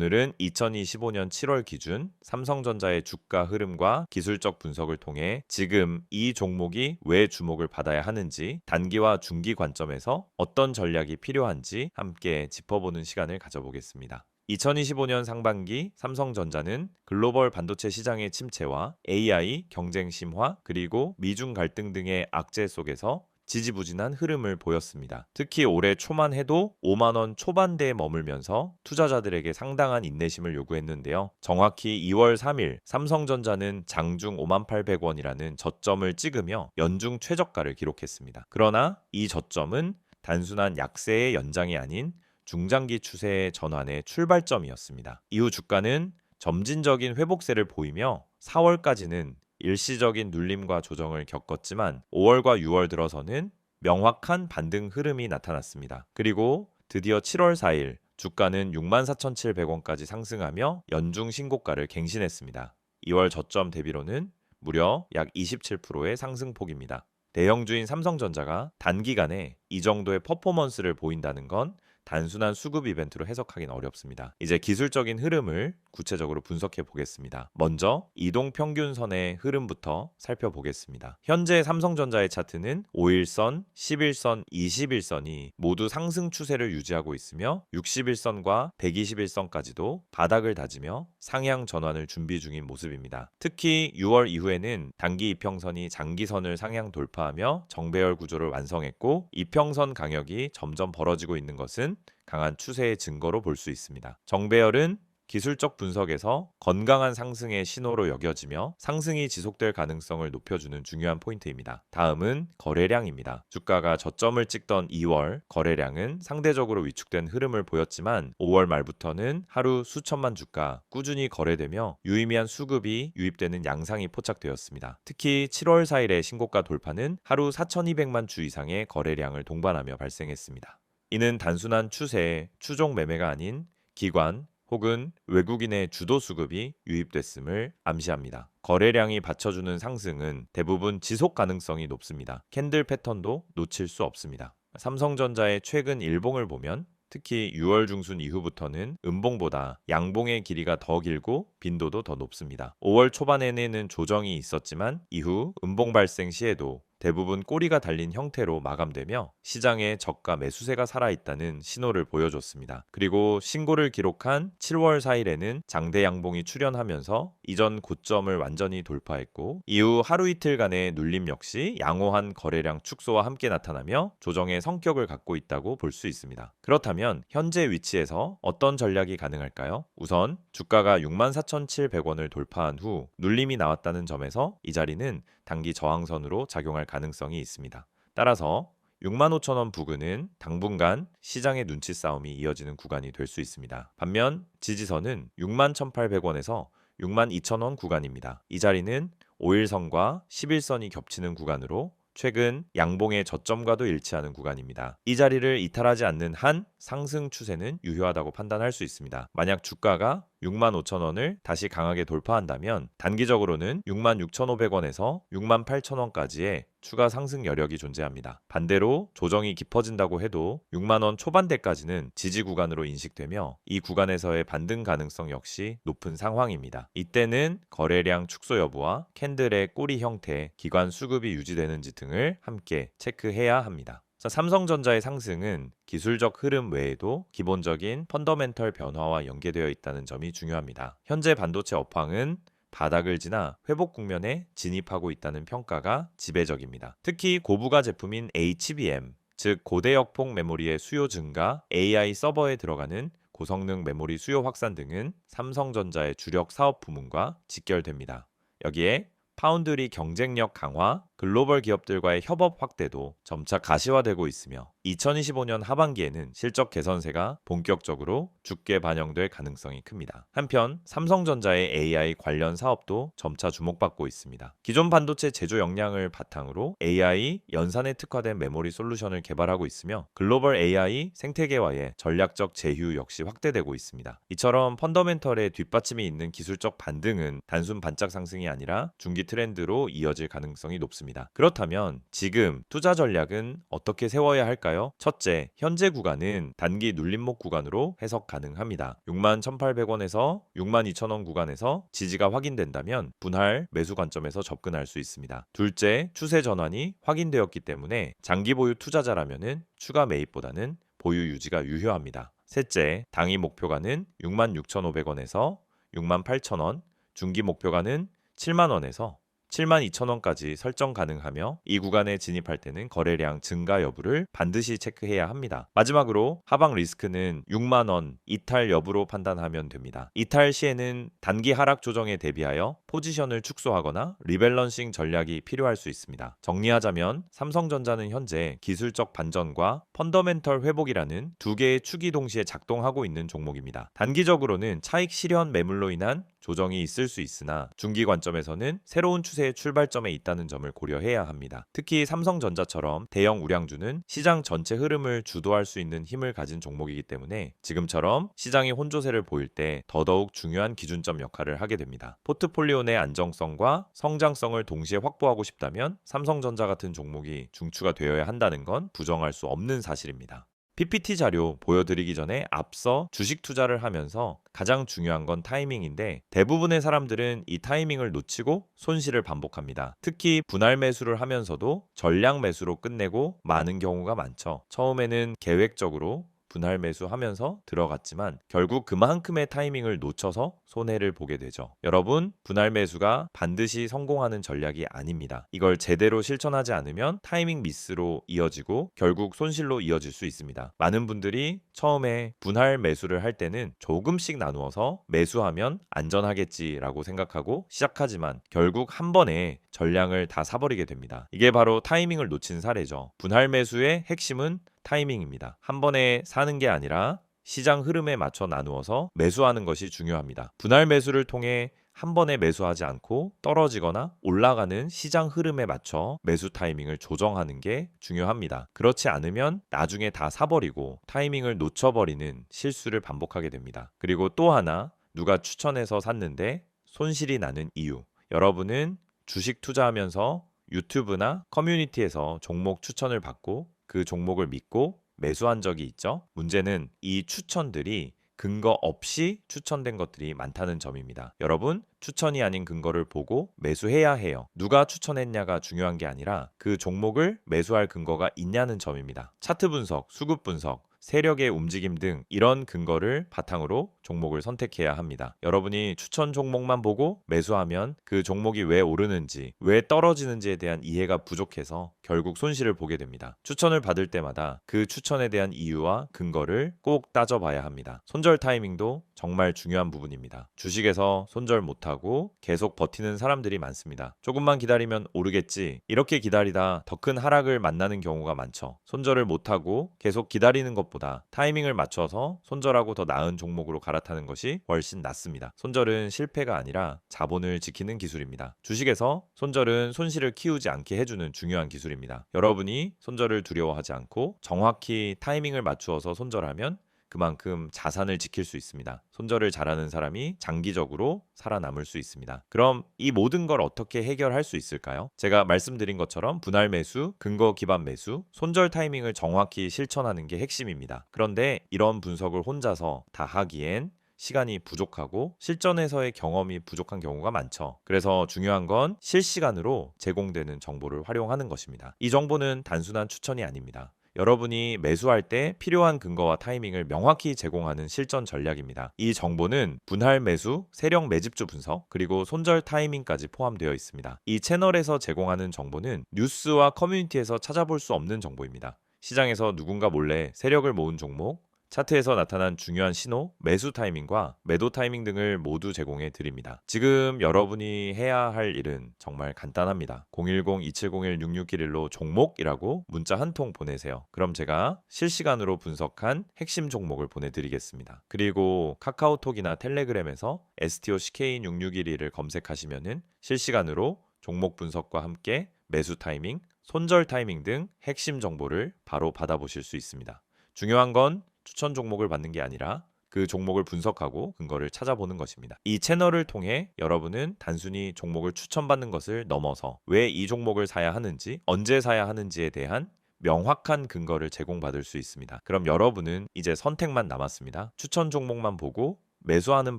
오늘은 2025년 7월 기준 삼성전자의 주가 흐름과 기술적 분석을 통해 지금 이 종목이 왜 주목을 받아야 하는지 단기와 중기 관점에서 어떤 전략이 필요한지 함께 짚어보는 시간을 가져보겠습니다. 2025년 상반기 삼성전자는 글로벌 반도체 시장의 침체와 AI 경쟁 심화 그리고 미중 갈등 등의 악재 속에서 지지부진한 흐름을 보였습니다. 특히 올해 초만 해도 5만 원 초반대에 머물면서 투자자들에게 상당한 인내심을 요구했는데요. 정확히 2월 3일 삼성전자는 장중 5만 800원이라는 저점을 찍으며 연중 최저가를 기록했습니다. 그러나 이 저점은 단순한 약세의 연장이 아닌 중장기 추세의 전환의 출발점이었습니다. 이후 주가는 점진적인 회복세를 보이며 4월까지는 일시적인 눌림과 조정을 겪었지만 5월과 6월 들어서는 명확한 반등 흐름이 나타났습니다. 그리고 드디어 7월 4일 주가는 64,700원까지 상승하며 연중 신고가를 갱신했습니다. 2월 저점 대비로는 무려 약 27%의 상승폭입니다. 대형주인 삼성전자가 단기간에 이 정도의 퍼포먼스를 보인다는 건 단순한 수급 이벤트로 해석하기는 어렵습니다. 이제 기술적인 흐름을 구체적으로 분석해 보겠습니다. 먼저 이동 평균선의 흐름부터 살펴보겠습니다. 현재 삼성전자의 차트는 5일선, 11선, 21선이 모두 상승 추세를 유지하고 있으며 61선과 121선까지도 바닥을 다지며 상향 전환을 준비 중인 모습입니다. 특히 6월 이후에는 단기 이평선이 장기선을 상향 돌파하며 정배열 구조를 완성했고 이평선 강역이 점점 벌어지고 있는 것은 강한 추세의 증거로 볼 수 있습니다. 정배열은 기술적 분석에서 건강한 상승의 신호로 여겨지며 상승이 지속될 가능성을 높여주는 중요한 포인트입니다. 다음은 거래량입니다. 주가가 저점을 찍던 2월 거래량은 상대적으로 위축된 흐름을 보였지만 5월 말부터는 하루 수천만 주가 꾸준히 거래되며 유의미한 수급이 유입되는 양상이 포착되었습니다. 특히 7월 4일의 신고가 돌파는 하루 4,200만 주 이상의 거래량을 동반하며 발생했습니다. 이는 단순한 추세, 추종 매매가 아닌 기관, 혹은 외국인의 주도 수급이 유입됐음을 암시합니다. 거래량이 받쳐주는 상승은 대부분 지속 가능성이 높습니다. 캔들 패턴도 놓칠 수 없습니다. 삼성전자의 최근 일봉을 보면 특히 6월 중순 이후부터는 음봉보다 양봉의 길이가 더 길고 빈도도 더 높습니다. 5월 초반에는 조정이 있었지만 이후 음봉 발생 시에도 대부분 꼬리가 달린 형태로 마감되며 시장에 저가 매수세가 살아있다는 신호를 보여줬습니다. 그리고 신고를 기록한 7월 4일에는 장대 양봉이 출현하면서 이전 고점을 완전히 돌파했고 이후 하루 이틀간의 눌림 역시 양호한 거래량 축소와 함께 나타나며 조정의 성격을 갖고 있다고 볼 수 있습니다. 그렇다면 현재 위치에서 어떤 전략이 가능할까요? 우선 주가가 64,700원을 돌파한 후 눌림이 나왔다는 점에서 이 자리는 단기 저항선으로 작용할 가능성이 있습니다. 따라서 65,000원 부근은 당분간 시장의 눈치 싸움이 이어지는 구간이 될 수 있습니다. 반면 지지선은 61,800원에서 62,000원 구간입니다. 이 자리는 5일선과 11선이 겹치는 구간으로 최근 양봉의 저점과도 일치하는 구간입니다. 이 자리를 이탈하지 않는 한 상승 추세는 유효하다고 판단할 수 있습니다. 만약 주가가 65,000원을 다시 강하게 돌파한다면 단기적으로는 66,500원에서 68,000원까지의 추가 상승 여력이 존재합니다. 반대로 조정이 깊어진다고 해도 6만 원 초반대까지는 지지 구간으로 인식되며 이 구간에서의 반등 가능성 역시 높은 상황입니다. 이때는 거래량 축소 여부와 캔들의 꼬리 형태, 기관 수급이 유지되는지 등을 함께 체크해야 합니다. 자, 삼성전자의 상승은 기술적 흐름 외에도 기본적인 펀더멘털 변화와 연계되어 있다는 점이 중요합니다. 현재 반도체 업황은 바닥을 지나 회복 국면에 진입하고 있다는 평가가 지배적입니다. 특히 고부가 제품인 HBM, 즉 고대역폭 메모리의 수요 증가, AI 서버에 들어가는 고성능 메모리 수요 확산 등은 삼성전자의 주력 사업 부문과 직결됩니다. 여기에 파운드리 경쟁력 강화, 글로벌 기업들과의 협업 확대도 점차 가시화되고 있으며 2025년 하반기에는 실적 개선세가 본격적으로 죽게 반영될 가능성이 큽니다. 한편 삼성전자의 AI 관련 사업도 점차 주목받고 있습니다. 기존 반도체 제조 역량을 바탕으로 AI 연산에 특화된 메모리 솔루션을 개발하고 있으며 글로벌 AI 생태계와의 전략적 제휴 역시 확대되고 있습니다. 이처럼 펀더멘털의 뒷받침이 있는 기술적 반등은 단순 반짝 상승이 아니라 중기 트렌드로 이어질 가능성이 높습니다. 있습니다. 그렇다면 지금 투자 전략은 어떻게 세워야 할까요? 첫째, 현재 구간은 단기 눌림목 구간으로 해석 가능합니다. 6만 1,800원에서 6만 2천원 구간에서 지지가 확인된다면 분할 매수 관점에서 접근할 수 있습니다. 둘째, 추세 전환이 확인되었기 때문에 장기 보유 투자자라면은 추가 매입보다는 보유 유지가 유효합니다. 셋째, 당위 목표가는 66,500원에서 68,000원, 중기 목표가는 7만원에서 7만 2천 원까지 설정 가능하며 이 구간에 진입할 때는 거래량 증가 여부를 반드시 체크해야 합니다. 마지막으로 하방 리스크는 6만 원 이탈 여부로 판단하면 됩니다. 이탈 시에는 단기 하락 조정에 대비하여 포지션을 축소하거나 리밸런싱 전략이 필요할 수 있습니다. 정리하자면 삼성전자는 현재 기술적 반전과 펀더멘털 회복이라는 두 개의 축이 동시에 작동하고 있는 종목입니다. 단기적으로는 차익 실현 매물로 인한 조정이 있을 수 있으나 중기 관점에서는 새로운 추세의 출발점에 있다는 점을 고려해야 합니다. 특히 삼성전자처럼 대형 우량주는 시장 전체 흐름을 주도할 수 있는 힘을 가진 종목이기 때문에 지금처럼 시장이 혼조세를 보일 때 더더욱 중요한 기준점 역할을 하게 됩니다. 포트폴리오 내 안정성과 성장성을 동시에 확보하고 싶다면 삼성전자 같은 종목이 중추가 되어야 한다는 건 부정할 수 없는 사실입니다. PPT 자료 보여드리기 전에 앞서 주식 투자를 하면서 가장 중요한 건 타이밍인데 대부분의 사람들은 이 타이밍을 놓치고 손실을 반복합니다. 특히 분할 매수를 하면서도 전량 매수로 끝내고 많은 경우가 많죠. 처음에는 계획적으로 분할 매수하면서 들어갔지만 결국 그만큼의 타이밍을 놓쳐서 손해를 보게 되죠. 여러분, 분할 매수가 반드시 성공하는 전략이 아닙니다. 이걸 제대로 실천하지 않으면 타이밍 미스로 이어지고 결국 손실로 이어질 수 있습니다. 많은 분들이 처음에 분할 매수를 할 때는 조금씩 나누어서 매수하면 안전하겠지라고 생각하고 시작하지만 결국 한 번에 전량을 다 사버리게 됩니다. 이게 바로 타이밍을 놓친 사례죠. 분할 매수의 핵심은 타이밍입니다. 한 번에 사는 게 아니라 시장 흐름에 맞춰 나누어서 매수하는 것이 중요합니다. 분할 매수를 통해 한 번에 매수하지 않고 떨어지거나 올라가는 시장 흐름에 맞춰 매수 타이밍을 조정하는 게 중요합니다. 그렇지 않으면 나중에 다 사버리고 타이밍을 놓쳐버리는 실수를 반복하게 됩니다. 그리고 또 하나 누가 추천해서 샀는데 손실이 나는 이유. 여러분은 주식 투자하면서 유튜브나 커뮤니티에서 종목 추천을 받고 그 종목을 믿고 매수한 적이 있죠. 문제는 이 추천들이 근거 없이 추천된 것들이 많다는 점입니다. 여러분, 추천이 아닌 근거를 보고 매수해야 해요. 누가 추천했냐가 중요한 게 아니라 그 종목을 매수할 근거가 있냐는 점입니다. 차트 분석, 수급 분석, 세력의 움직임 등 이런 근거를 바탕으로 종목을 선택해야 합니다. 여러분이 추천 종목만 보고 매수하면 그 종목이 왜 오르는지, 왜 떨어지는지에 대한 이해가 부족해서 결국 손실을 보게 됩니다. 추천을 받을 때마다 그 추천에 대한 이유와 근거를 꼭 따져봐야 합니다. 손절 타이밍도 정말 중요한 부분입니다. 주식에서 손절 못하고 계속 버티는 사람들이 많습니다. 조금만 기다리면 오르겠지. 이렇게 기다리다 더 큰 하락을 만나는 경우가 많죠. 손절을 못하고 계속 기다리는 것 보다 타이밍을 맞춰서 손절하고 더 나은 종목으로 갈아타는 것이 훨씬 낫습니다. 손절은 실패가 아니라 자본을 지키는 기술입니다. 주식에서 손절은 손실을 키우지 않게 해주는 중요한 기술입니다. 여러분이 손절을 두려워하지 않고 정확히 타이밍을 맞추어서 손절하면 그만큼 자산을 지킬 수 있습니다. 손절을 잘하는 사람이 장기적으로 살아남을 수 있습니다. 그럼 이 모든 걸 어떻게 해결할 수 있을까요? 제가 말씀드린 것처럼 분할 매수, 근거 기반 매수, 손절 타이밍을 정확히 실천하는 게 핵심입니다. 그런데 이런 분석을 혼자서 다 하기엔 시간이 부족하고 실전에서의 경험이 부족한 경우가 많죠. 그래서 중요한 건 실시간으로 제공되는 정보를 활용하는 것입니다. 이 정보는 단순한 추천이 아닙니다. 여러분이 매수할 때 필요한 근거와 타이밍을 명확히 제공하는 실전 전략입니다. 이 정보는 분할 매수, 세력 매집주 분석, 그리고 손절 타이밍까지 포함되어 있습니다. 이 채널에서 제공하는 정보는 뉴스와 커뮤니티에서 찾아볼 수 없는 정보입니다. 시장에서 누군가 몰래 세력을 모은 종목, 차트에서 나타난 중요한 신호, 매수 타이밍과 매도 타이밍 등을 모두 제공해 드립니다. 지금 여러분이 해야 할 일은 정말 간단합니다. 010-2701-6611로 종목이라고 문자 한 통 보내세요. 그럼 제가 실시간으로 분석한 핵심 종목을 보내드리겠습니다. 그리고 카카오톡이나 텔레그램에서 STOCK6611을 검색하시면은 실시간으로 종목 분석과 함께 매수 타이밍, 손절 타이밍 등 핵심 정보를 바로 받아보실 수 있습니다. 중요한 건 추천 종목을 받는 게 아니라 그그 종목을 분석하고 근거를 찾아보는 것입니다. 이 채널을 통해 여러분은 단순히 종목을 추천받는 것을 넘어서 왜 이 종목을 사야 하는지, 언제 사야 하는지에 대한 명확한 근거를 제공받을 수 있습니다. 그럼 여러분은 이제 선택만 남았습니다. 추천 종목만 보고 매수하는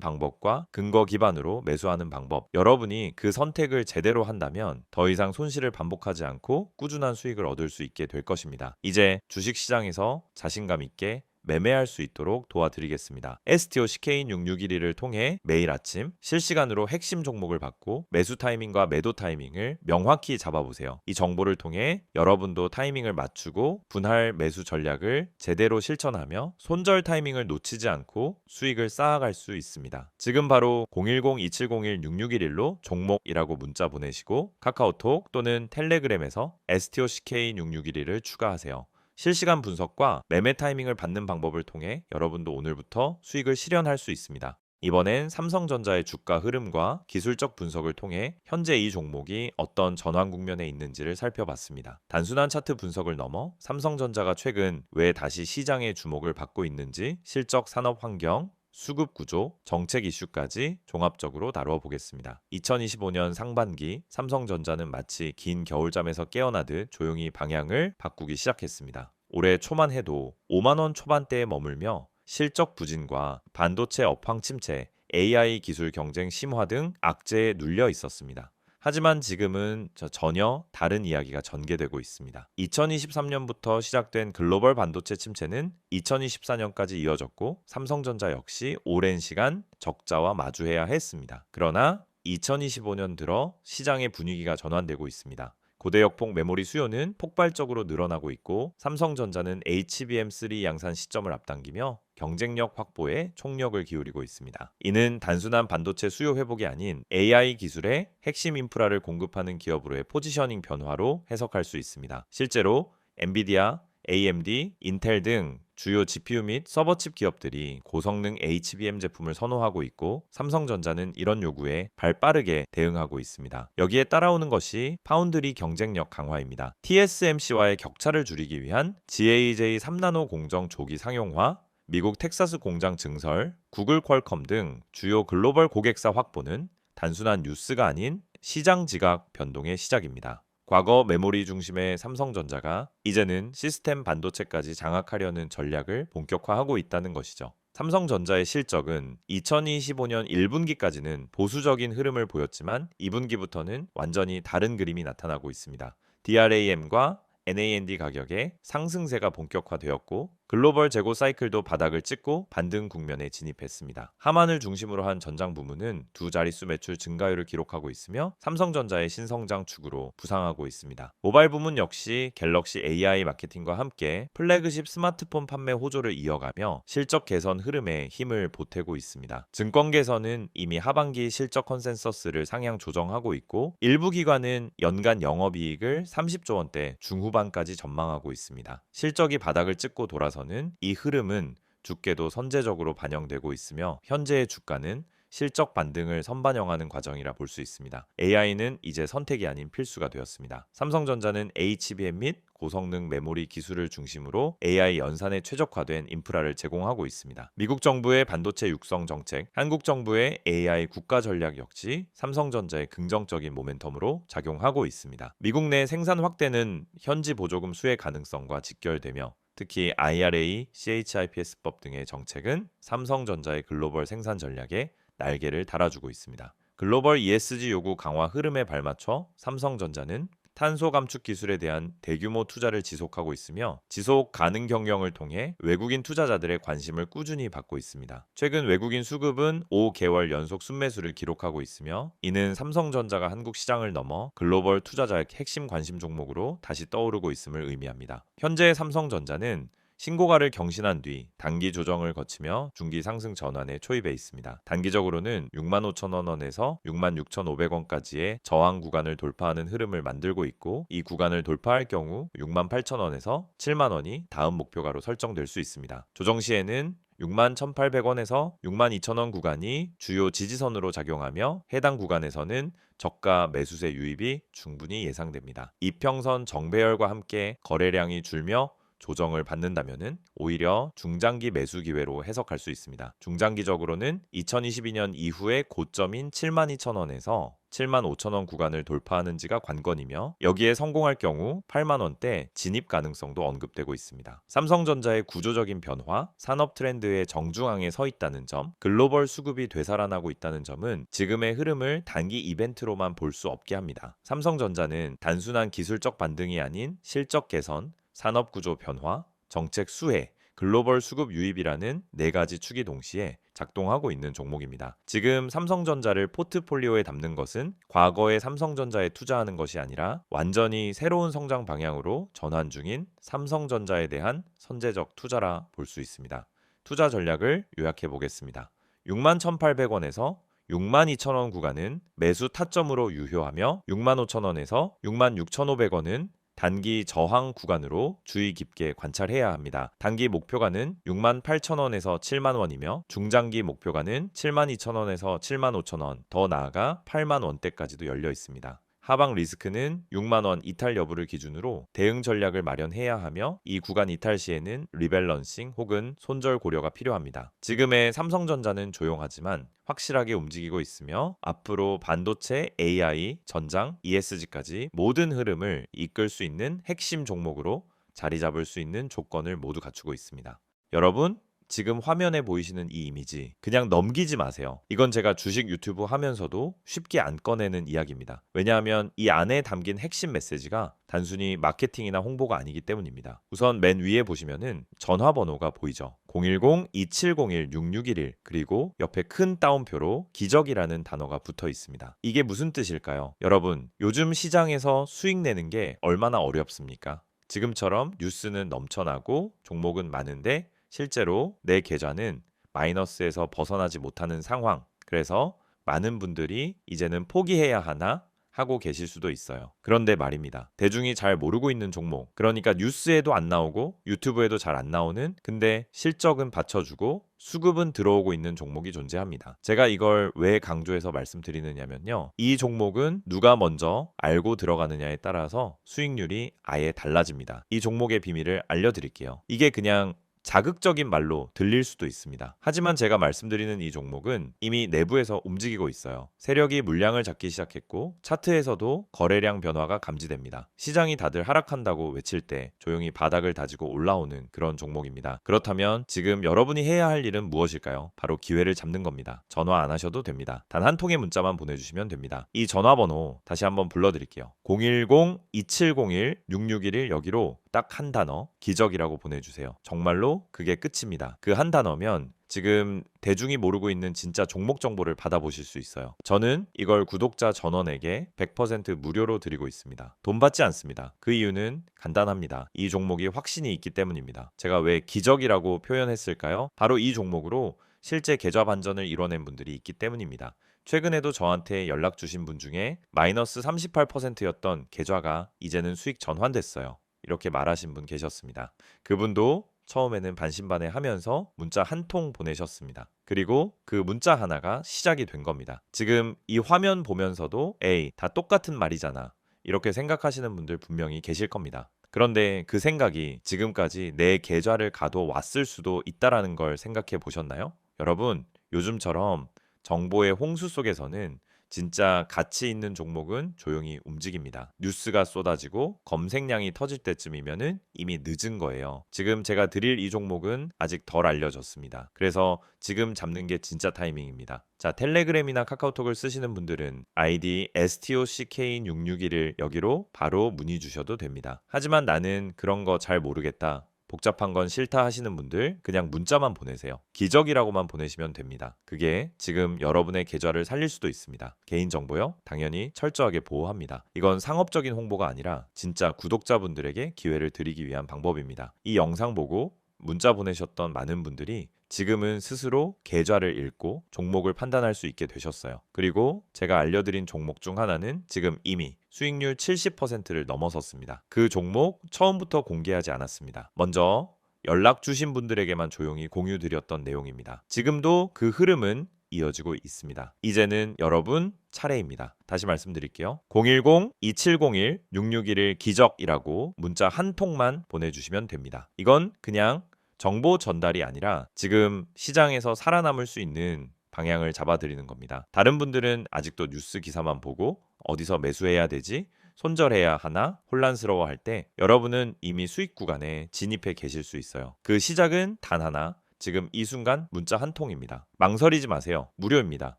방법과 근거 기반으로 매수하는 방법. 여러분이 그 선택을 제대로 한다면 더 이상 손실을 반복하지 않고 꾸준한 수익을 얻을 수 있게 될 것입니다. 이제 주식 시장에서 자신감 있게 매매할 수 있도록 도와드리겠습니다. STO CK인 6611을 통해 매일 아침 실시간으로 핵심 종목을 받고 매수 타이밍과 매도 타이밍을 명확히 잡아보세요. 이 정보를 통해 여러분도 타이밍을 맞추고 분할 매수 전략을 제대로 실천하며 손절 타이밍을 놓치지 않고 수익을 쌓아갈 수 있습니다. 지금 바로 010-2701-6611로 종목이라고 문자 보내시고 카카오톡 또는 텔레그램에서 STO CK인 6611을 추가하세요. 실시간 분석과 매매 타이밍을 받는 방법을 통해 여러분도 오늘부터 수익을 실현할 수 있습니다. 이번엔 삼성전자의 주가 흐름과 기술적 분석을 통해 현재 이 종목이 어떤 전환 국면에 있는지를 살펴봤습니다. 단순한 차트 분석을 넘어 삼성전자가 최근 왜 다시 시장의 주목을 받고 있는지 실적 산업 환경, 수급 구조, 정책 이슈까지 종합적으로 다루어 보겠습니다. 2025년 상반기 삼성전자는 마치 긴 겨울잠에서 깨어나듯 조용히 방향을 바꾸기 시작했습니다. 올해 초만 해도 5만원 초반대에 머물며 실적 부진과 반도체 업황 침체, AI 기술 경쟁 심화 등 악재에 눌려 있었습니다. 하지만 지금은 전혀 다른 이야기가 전개되고 있습니다. 2023년부터 시작된 글로벌 반도체 침체는 2024년까지 이어졌고 삼성전자 역시 오랜 시간 적자와 마주해야 했습니다. 그러나 2025년 들어 시장의 분위기가 전환되고 있습니다. 고대역폭 메모리 수요는 폭발적으로 늘어나고 있고 삼성전자는 HBM3 양산 시점을 앞당기며 경쟁력 확보에 총력을 기울이고 있습니다. 이는 단순한 반도체 수요 회복이 아닌 AI 기술의 핵심 인프라를 공급하는 기업으로의 포지셔닝 변화로 해석할 수 있습니다. 실제로 엔비디아, AMD, 인텔 등 주요 GPU 및 서버칩 기업들이 고성능 HBM 제품을 선호하고 있고 삼성전자는 이런 요구에 발빠르게 대응하고 있습니다. 여기에 따라오는 것이 파운드리 경쟁력 강화입니다. TSMC와의 격차를 줄이기 위한 GAJ 3나노 공정 조기 상용화, 미국 텍사스 공장 증설, 구글 퀄컴 등 주요 글로벌 고객사 확보는 단순한 뉴스가 아닌 시장 지각 변동의 시작입니다. 과거 메모리 중심의 삼성전자가 이제는 시스템 반도체까지 장악하려는 전략을 본격화하고 있다는 것이죠. 삼성전자의 실적은 2025년 1분기까지는 보수적인 흐름을 보였지만 2분기부터는 완전히 다른 그림이 나타나고 있습니다. DRAM과 NAND 가격의 상승세가 본격화되었고 글로벌 재고 사이클도 바닥을 찍고 반등 국면에 진입했습니다. 하만을 중심으로 한 전장 부문은 두 자릿수 매출 증가율을 기록하고 있으며 삼성전자의 신성장 축으로 부상하고 있습니다. 모바일 부문 역시 갤럭시 AI 마케팅과 함께 플래그십 스마트폰 판매 호조를 이어가며 실적 개선 흐름에 힘을 보태고 있습니다. 증권계에서는 이미 하반기 실적 컨센서스를 상향 조정하고 있고 일부 기관은 연간 영업이익을 30조 원대 중후반까지 전망하고 있습니다. 실적이 바닥을 찍고 돌아서 입장에서는 이 흐름은 주께도 선제적으로 반영되고 있으며 현재의 주가는 실적 반등을 선반영하는 과정이라 볼 수 있습니다. AI는 이제 선택이 아닌 필수가 되었습니다. 삼성전자는 HBM 및 고성능 메모리 기술을 중심으로 AI 연산에 최적화된 인프라를 제공하고 있습니다. 미국 정부의 반도체 육성 정책, 한국 정부의 AI 국가 전략 역시 삼성전자의 긍정적인 모멘텀으로 작용하고 있습니다. 미국 내 생산 확대는 현지 보조금 수혜 가능성과 직결되며 특히 IRA, CHIPS법 등의 정책은 삼성전자의 글로벌 생산 전략에 날개를 달아주고 있습니다. 글로벌 ESG 요구 강화 흐름에 발맞춰 삼성전자는 탄소 감축 기술에 대한 대규모 투자를 지속하고 있으며 지속 가능 경영을 통해 외국인 투자자들의 관심을 꾸준히 받고 있습니다. 최근 외국인 수급은 5개월 연속 순매수를 기록하고 있으며 이는 삼성전자가 한국 시장을 넘어 글로벌 투자자의 핵심 관심 종목으로 다시 떠오르고 있음을 의미합니다. 현재 삼성전자는 신고가를 경신한 뒤 단기 조정을 거치며 중기 상승 전환에 초입해 있습니다. 단기적으로는 6만 5천 원에서 6만 6천 5백원까지의 저항 구간을 돌파하는 흐름을 만들고 있고 이 구간을 돌파할 경우 6만 8천 원에서 7만 원이 다음 목표가로 설정될 수 있습니다. 조정 시에는 6만 1,800원에서 6만 2천원 구간이 주요 지지선으로 작용하며 해당 구간에서는 저가 매수세 유입이 충분히 예상됩니다. 이평선 정배열과 함께 거래량이 줄며 조정을 받는다면은 오히려 중장기 매수 기회로 해석할 수 있습니다. 중장기적으로는 2022년 이후의 고점인 72,000원에서 75,000원 구간을 돌파하는지가 관건이며 여기에 성공할 경우 8만 원대 진입 가능성도 언급되고 있습니다. 삼성전자의 구조적인 변화, 산업 트렌드의 정중앙에 서 있다는 점, 글로벌 수급이 되살아나고 있다는 점은 지금의 흐름을 단기 이벤트로만 볼 수 없게 합니다. 삼성전자는 단순한 기술적 반등이 아닌 실적 개선, 산업 구조 변화, 정책 수혜, 글로벌 수급 유입이라는 네 가지 축이 동시에 작동하고 있는 종목입니다. 지금 삼성전자를 포트폴리오에 담는 것은 과거의 삼성전자에 투자하는 것이 아니라 완전히 새로운 성장 방향으로 전환 중인 삼성전자에 대한 선제적 투자라 볼 수 있습니다. 투자 전략을 요약해 보겠습니다. 61,800원에서 62,000원 구간은 매수 타점으로 유효하며 65,000원에서 66,500원은 단기 저항 구간으로 주의 깊게 관찰해야 합니다. 단기 목표가는 6만 8천 원에서 7만 원이며 중장기 목표가는 7만 2천 원에서 7만 5천 원, 더 나아가 8만 원대까지도 열려 있습니다. 하방 리스크는 6만 원 이탈 여부를 기준으로 대응 전략을 마련해야 하며 이 구간 이탈 시에는 리밸런싱 혹은 손절 고려가 필요합니다. 지금의 삼성전자는 조용하지만 확실하게 움직이고 있으며 앞으로 반도체, AI, 전장, ESG까지 모든 흐름을 이끌 수 있는 핵심 종목으로 자리 잡을 수 있는 조건을 모두 갖추고 있습니다. 여러분, 지금 화면에 보이시는 이 이미지 그냥 넘기지 마세요. 이건 제가 주식 유튜브 하면서도 쉽게 안 꺼내는 이야기입니다. 왜냐하면 이 안에 담긴 핵심 메시지가 단순히 마케팅이나 홍보가 아니기 때문입니다. 우선 맨 위에 보시면은 전화번호가 보이죠. 010-2701-6611 그리고 옆에 큰 따옴표로 기적이라는 단어가 붙어 있습니다. 이게 무슨 뜻일까요? 여러분, 요즘 시장에서 수익 내는 게 얼마나 어렵습니까? 지금처럼 뉴스는 넘쳐나고 종목은 많은데 실제로 내 계좌는 마이너스에서 벗어나지 못하는 상황. 그래서 많은 분들이 이제는 포기해야 하나 하고 계실 수도 있어요. 그런데 말입니다. 대중이 잘 모르고 있는 종목. 그러니까 뉴스에도 안 나오고 유튜브에도 잘 안 나오는 근데 실적은 받쳐주고 수급은 들어오고 있는 종목이 존재합니다. 제가 이걸 왜 강조해서 말씀드리느냐면요. 이 종목은 누가 먼저 알고 들어가느냐에 따라서 수익률이 아예 달라집니다. 이 종목의 비밀을 알려드릴게요. 이게 그냥 자극적인 말로 들릴 수도 있습니다. 하지만 제가 말씀드리는 이 종목은 이미 내부에서 움직이고 있어요. 세력이 물량을 잡기 시작했고 차트에서도 거래량 변화가 감지됩니다. 시장이 다들 하락한다고 외칠 때 조용히 바닥을 다지고 올라오는 그런 종목입니다. 그렇다면 지금 여러분이 해야 할 일은 무엇일까요? 바로 기회를 잡는 겁니다. 전화 안 하셔도 됩니다. 단 한 통의 문자만 보내주시면 됩니다. 이 전화번호 다시 한번 불러드릴게요. 010-2701-6611 여기로 딱 한 단어 기적이라고 보내주세요. 정말로 그게 끝입니다. 그 한 단어면 지금 대중이 모르고 있는 진짜 종목 정보를 받아보실 수 있어요. 저는 이걸 구독자 전원에게 100% 무료로 드리고 있습니다. 돈 받지 않습니다. 그 이유는 간단합니다. 이 종목이 확신이 있기 때문입니다. 제가 왜 기적이라고 표현했을까요? 바로 이 종목으로 실제 계좌 반전을 이뤄낸 분들이 있기 때문입니다. 최근에도 저한테 연락 주신 분 중에 마이너스 38%였던 계좌가 이제는 수익 전환됐어요. 이렇게 말하신 분 계셨습니다. 그분도 처음에는 반신반의 하면서 문자 한 통 보내셨습니다. 그리고 그 문자 하나가 시작이 된 겁니다. 지금 이 화면 보면서도 에이, 다 똑같은 말이잖아. 이렇게 생각하시는 분들 분명히 계실 겁니다. 그런데 그 생각이 지금까지 내 계좌를 가도 왔을 수도 있다라는 걸 생각해 보셨나요? 여러분, 요즘처럼 정보의 홍수 속에서는 진짜 가치 있는 종목은 조용히 움직입니다. 뉴스가 쏟아지고 검색량이 터질 때쯤이면은 이미 늦은 거예요. 지금 제가 드릴 이 종목은 아직 덜 알려졌습니다. 그래서 지금 잡는 게 진짜 타이밍입니다. 자, 텔레그램이나 카카오톡을 쓰시는 분들은 아이디 STOCK661을 여기로 바로 문의 주셔도 됩니다. 하지만 나는 그런 거 잘 모르겠다. 복잡한 건 싫다 하시는 분들 그냥 문자만 보내세요. 기적이라고만 보내시면 됩니다. 그게 지금 여러분의 계좌를 살릴 수도 있습니다. 개인정보요? 당연히 철저하게 보호합니다. 이건 상업적인 홍보가 아니라 진짜 구독자분들에게 기회를 드리기 위한 방법입니다. 이 영상 보고 문자 보내셨던 많은 분들이 지금은 스스로 계좌를 읽고 종목을 판단할 수 있게 되셨어요. 그리고 제가 알려드린 종목 중 하나는 지금 이미 수익률 70%를 넘어섰습니다. 그 종목 처음부터 공개하지 않았습니다. 먼저 연락 주신 분들에게만 조용히 공유드렸던 내용입니다. 지금도 그 흐름은 이어지고 있습니다. 이제는 여러분 차례입니다. 다시 말씀드릴게요. 010-2701-6611 기적이라고 문자 한 통만 보내주시면 됩니다. 이건 그냥 정보 전달이 아니라 지금 시장에서 살아남을 수 있는 방향을 잡아드리는 겁니다. 다른 분들은 아직도 뉴스 기사만 보고 어디서 매수해야 되지? 손절해야 하나 혼란스러워 할 때 여러분은 이미 수익 구간에 진입해 계실 수 있어요. 그 시작은 단 하나. 지금 이 순간 문자 한 통입니다. 망설이지 마세요. 무료입니다.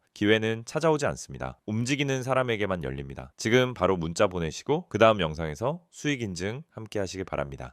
기회는 찾아오지 않습니다. 움직이는 사람에게만 열립니다. 지금 바로 문자 보내시고 그 다음 영상에서 수익 인증 함께 하시길 바랍니다.